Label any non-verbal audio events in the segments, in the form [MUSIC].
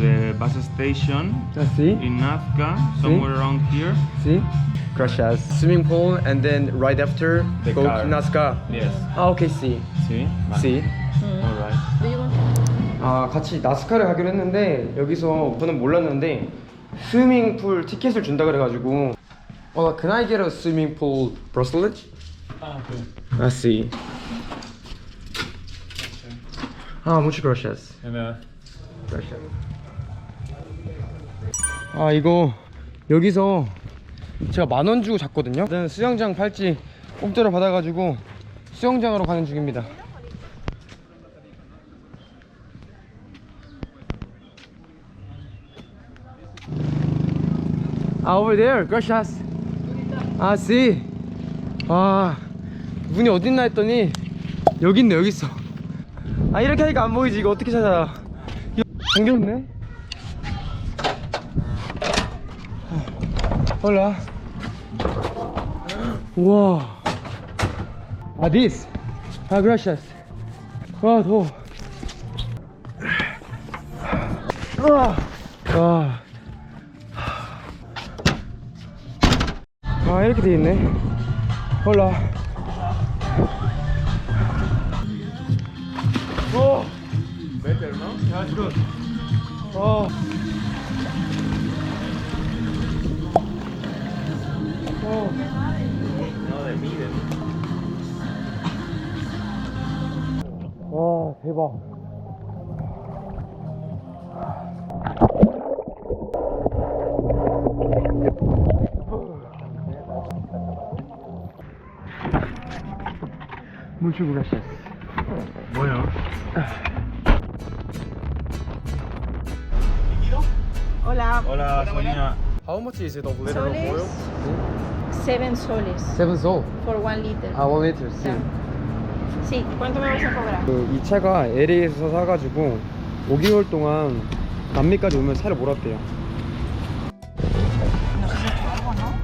the bus station I see. in Nazca, somewhere around here. See? Gracias. Swimming pool and then right after The go car. to Nazca. Yes. Ah, okay, see. See? See. Alright. 아 같이 나스카를 가기로 했는데 여기서 저는 몰랐는데 스위밍풀 티켓을 준다 그래가지고 어 can I get a swimming pool bracelet? Ah, okay. I see. 아 muchas gracias. And, uh, gracias. 아 이거 여기서 제가 만 원 주고 잤거든요. 저는 수영장 팔찌 공짜로 받아가지고 수영장으로 가는 중입니다. 아 over there, gracias. 아 see. 아 문이 어딨나 했더니 여기 있네 여기 있어. 아 이렇게 하니까 안 보이지 이거 어떻게 찾아? 이거 잠겼네. 홀라. 우와. 아 this. 아 gracias. 와 더워. 와. 와. 아 이렇게 돼 있네. 홀라. 오. better, no? 야 지금. 어. Oh. No, de ah, Muchas gracias. Bueno. Hola. Hola, Sonia. How much is it of little oil? Seven soles Seven soul. for one liter. 아, one liter. Sí. Ya. Sí. ¿Cuánto me vas a cobrar? 그, 이 차가 LA에서 사가지고 5개월 동안 남미까지 오면 차를 몰았대요. No sé si es algo, ¿no?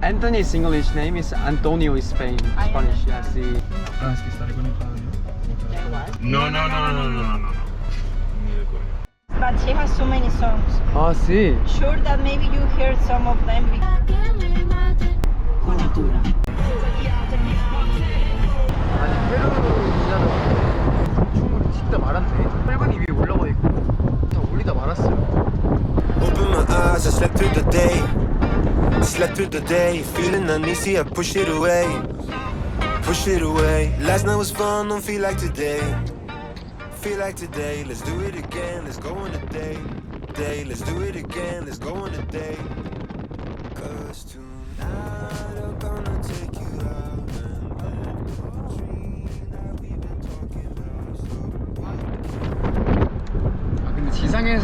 Anthony's English name is Antonio in Spain. Ah, ya. Spanish, yeah, sí. Ah, es que estaré conectado yo. Da igual. No, no, no, no, no, no, no. Ni de coña. But she has so many songs. 아, sí. Sure that maybe you heard some of them. Open my eyes, I slept through the day. Slept through the day, feeling uneasy, I push it away. Push it away. Last night was fun, don't feel like today. Feel like today, let's do it again, let's go on a day. Day, let's do it again, let's go on a day. Cause tonight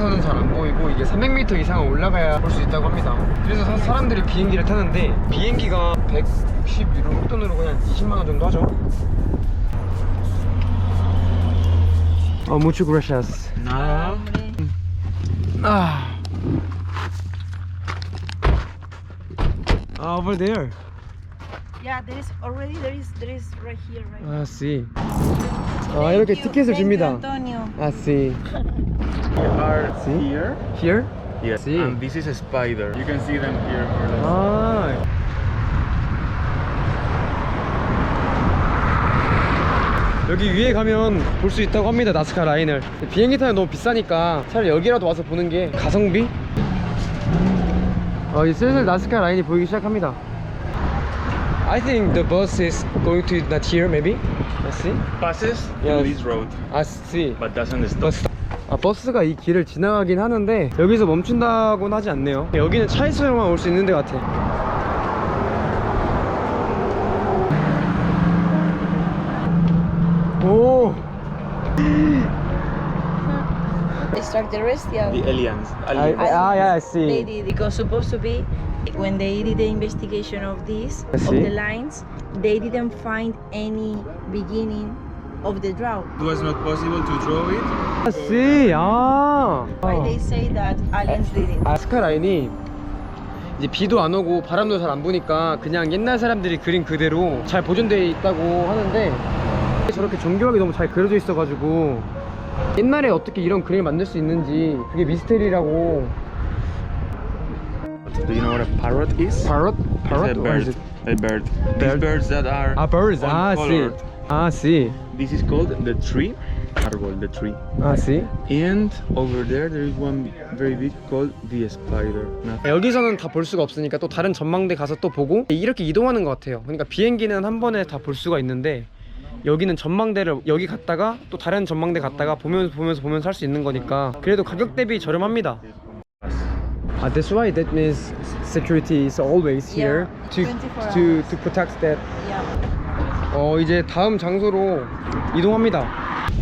지상에서는 잘 안 보이고 이게 300m 이상을 올라가야 볼 수 있다고 합니다. 그래서 사, 사람들이 비행기를 타는데 비행기가 160 유로 돈으로 그냥 20만 원 정도 하죠. 어, muchas gracias. Nada. 아. 아, over there. Yeah, there is already there is there is right here, right. 아, see. 아, 이렇게 you, 티켓을 thank 줍니다. You, Antonio. 아, see. We are See? here. Here? Yes. See. And this is a spider. You can see them here. more or less. 아. 여기 위에 가면 볼 수 있다고 합니다 나스카 라인을 비행기 타면 너무 비싸니까 차라리 여기라도 와서 보는 게 가성비? 어, 이제 슬슬 나스카 라인이 보이기 시작합니다 I think the bus is going to not here maybe Let's see Passes Yes. to this road, I see but doesn't stop. 버스 아 버스가 이 길을 지나가긴 하는데 여기서 멈춘다고는 하지 않네요 여기는 차에서만 올 수 있는 데 같아 오 Extraterrestrial. The aliens. I, aliens. ah yeah I They see did because supposed to be when they did the investigation of this of the lines, they didn't find any beginning of the drought. It was not possible to draw it. I see 아 Why they say that aliens did it? 아스카 라인이 이제 비도 안 오고 바람도 잘 안 부니까 그냥 옛날 사람들이 그린 그대로 잘 보존되어 있다고 하는데 저렇게 정교하게 너무 잘 그려져 있어가지고 옛날에 어떻게 이런 그림을 만들 수 있는지 그게 미스테리라고 Do you know what a parrot is? parrot? It's parrot? a Or is bird. it- A bird. Bird. These birds that are 아 birds 아 see. 아 see This is called the tree. Árbol, the tree. 아 see And over there, there is one very big called the spider. Nothing. 여기서는 다 볼 수가 없으니까 또 다른 전망대 가서 또 보고 이렇게 이동하는 것 같아요 그러니까 비행기는 한 번에 다 볼 수가 있는데 여기는 전망대를 여기 갔다가 또 다른 전망대 갔다가 보면서 보면서 보면서 할 수 있는 거니까 그래도 가격 대비 저렴합니다 아, that's why that means security is always here Yeah, to 24 to to protect that. Yeah. 어 이제 다음 장소로 이동합니다.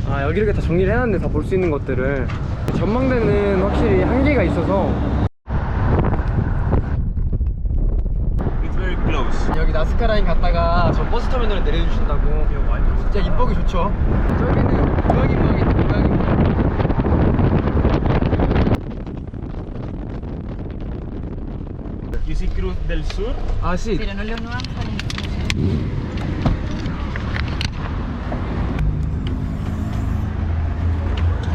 아 여기 이렇게 다 정리를 해놨네 다 볼 수 있는 것들을. 전망대는 확실히 한계가 있어서 It's very close. 여기 나스카 라인 갔다가 저 버스 터미널에 내려주신다고. 진짜 이쁘기 좋죠. 저기는 고양이 모양이 고양이 모양. See Cruz del Sur? 아 씨. Mira, no le no vamos a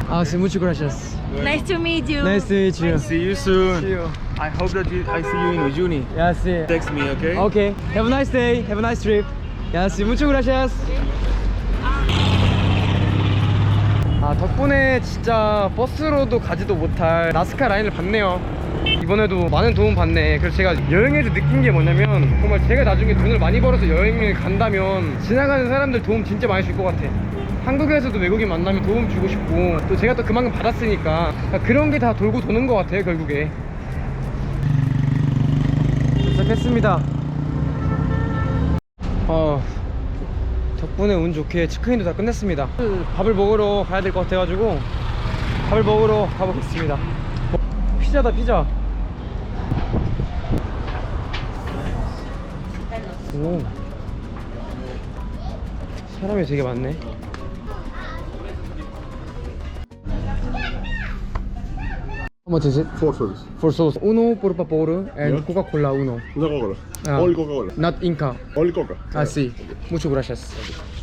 아 씨, muchas gracias. Nice to meet you. Nice to meet you. See you soon. See you. I hope that you, I see you in Ujuni. Yeah, see. Text me, okay? Okay. Have a nice day. Have a nice trip. Yes, muchas gracias. 아 덕분에 진짜 버스로도 가지도 못할 나스카 라인을 봤네요. 이번에도 많은 도움 받네. 그래서 제가 여행에서 느낀 게 뭐냐면 정말 제가 나중에 돈을 많이 벌어서 여행을 간다면 지나가는 사람들 도움 진짜 많이 줄 것 같아. 한국에서도 외국인 만나면 도움 주고 싶고 또 제가 또 그만큼 받았으니까 그런 게 다 돌고 도는 것 같아요 결국에. 도착했습니다. 어 덕분에 운 좋게 체크인도 다 끝냈습니다. 밥을 먹으러 가야 될 것 같아가지고 밥을 먹으러 가보겠습니다. 어, 피자다 피자. 오 사람이 되게 많네. How much is it? Four sodas. For sauce. Uno por favor and Yeah. Coca-Cola uno. No Coca-Cola. Ah. Only Coca-Cola. Not Inca. Only Coca. Ah, sí. Muchas gracias.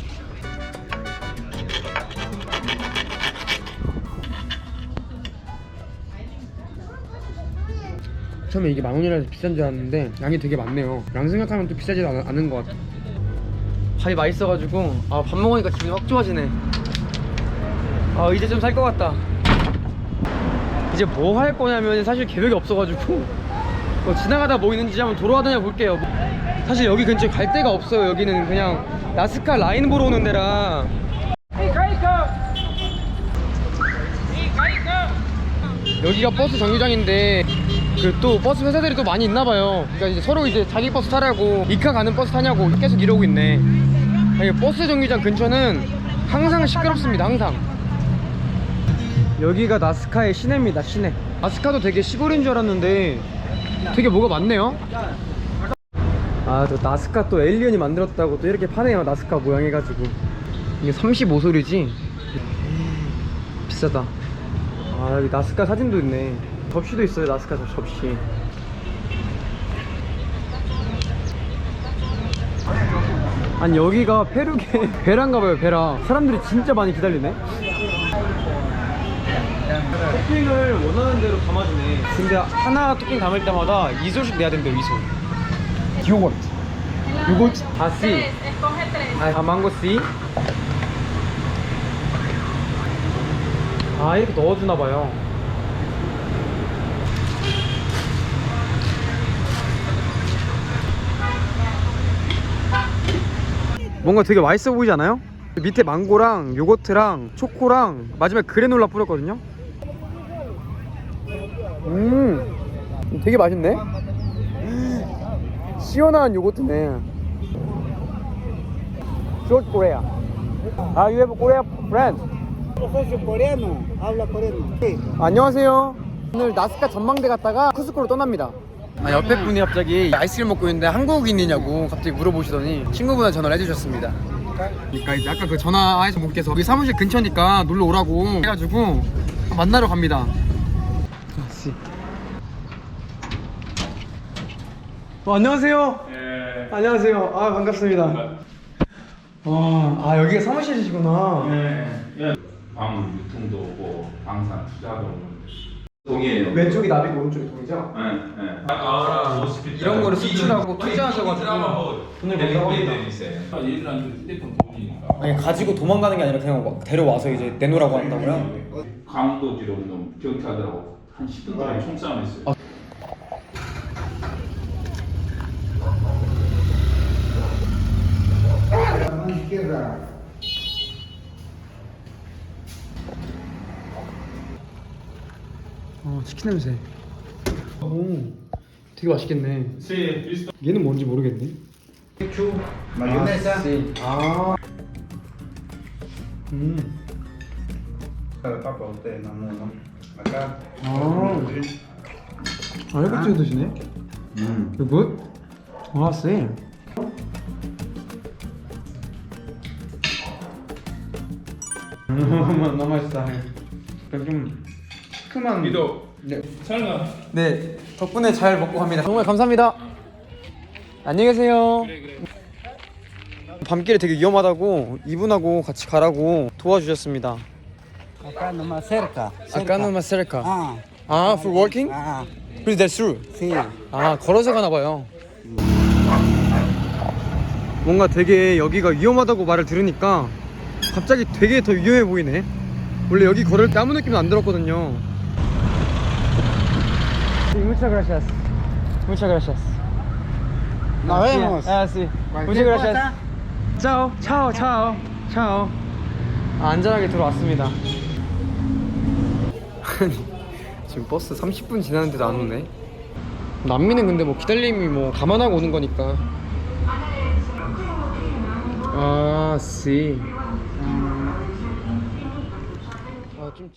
처음에 이게 만 원이라서 비싼 줄 알았는데 양이 되게 많네요. 양 생각하면 또 비싸지 않, 않은 것 같아. 밥이 맛있어가지고 아, 밥 먹으니까 기분이 확 좋아지네. 아 이제 좀 살 것 같다. 이제 뭐 할 거냐면 사실 계획이 없어가지고 [LAUGHS] 뭐 지나가다 뭐 있는지 한번 돌아다녀 볼게요. 뭐 사실 여기 근처에 갈 데가 없어요. 여기는 그냥 나스카 라인 보러 오는 데라. 여기가 버스 정류장인데 그 또 버스 회사들이 또 많이 있나 봐요. 그러니까 이제 서로 이제 자기 버스 타라고 이카 가는 버스 타냐고 계속 이러고 있네. 버스 정류장 근처는 항상 시끄럽습니다. 항상. 여기가 나스카의 시내입니다. 시내. 나스카도 되게 시골인 줄 알았는데 되게 뭐가 많네요. 아, 또 나스카 또 에일리언이 만들었다고 또 이렇게 파네요. 나스카 모양 해가지고. 이게 35소리지? 비싸다. 아, 여기 나스카 사진도 있네. 접시도 있어요. 나스카 저 접시. 아니, 여기가 페루게 [LAUGHS] 베라인가 봐요, 베라. 사람들이 진짜 많이 기다리네. 토핑을 원하는 대로 담아주네. 근데 하나 토핑 담을 때마다 2소씩 내야 된대요, 2소. 요거트. 요거트. 아, 씨. 아, 망고 씨. 아, 이렇게 넣어주나 봐요. 뭔가 되게 맛있어 보이지 않아요? 밑에 망고랑 요거트랑 초코랑 마지막에 그래놀라 뿌렸거든요. 음, 되게 맛있네. [GASPS] 시원한 요거트네. Short Korea. Ah, you have Korea friend. 안녕하세요. 오늘 나스카 전망대 갔다가 쿠스코로 떠납니다. 아, 옆에 분이 갑자기 아이스크림 먹고 있는데 한국인이냐고 갑자기 물어보시더니 친구분한테 전화를 해주셨습니다. 그러니까 이제 아까 그 전화하신 분께서 여기 사무실 근처니까 놀러 오라고 해가지고 만나러 갑니다. 아씨. 어, 안녕하세요. 안녕하세요. 아 반갑습니다. 와, 아 여기가 사무실이시구나. 광 유통도 오고 방산 투자도 오고 동이에요. 왼쪽이 나비고 오른쪽이 동이죠? 예, 예. 아, 호스피탈. 이런 거를 수출하고 투자하셔가지고 돈을 벌려고 합니다. 얘들한테 휴대폰 돈이니까. 아니 가지고 도망가는 게 아니라 그냥 와- 데려와서 이제 내놓으라고 한다고요? 강도지로 뭐 경찰들하고 한 10분 동안 총싸움했어요. 아. 어 치킨 냄새. 오, 되게 맛있겠네. 얘는 뭔지 모르겠네. Mayonesa. 아. 음. Para usted, no, no, no. Acá. 아. 아 이것도 드시네. 음. 이거? 아 쎄. 음, [LAUGHS] 너무 맛있다. 좀 시큼한. 미도 네. 설마 네, 덕분에 잘 먹고 갑니다. 정말 감사합니다. 안녕히 계세요. 밤길에 되게 위험하다고 이분하고 같이 가라고 도와주셨습니다. Acá nomás cerca. 아까 너무 셀카. Ah, 아, for walking? ah, Is that true? sí. 아, 걸어서 가나 봐요. 뭔가 되게 여기가 위험하다고 말을 들으니까 갑자기 되게 더 위험해 보이네. 원래 여기 걸을 때 아무 느낌도 안 들었거든요. Muchas gracias. Muchas gracias. Nos vemos. Ah, sí. Muchas gracias. 차오, 차오, 차오. 아, 안전하게 들어왔습니다. 아니, 지금 버스 30분 지났는데도 안 오네. 남미는 근데 뭐 기다림이 뭐 감안하고 오는 거니까. 아, 씨. 아, 좀.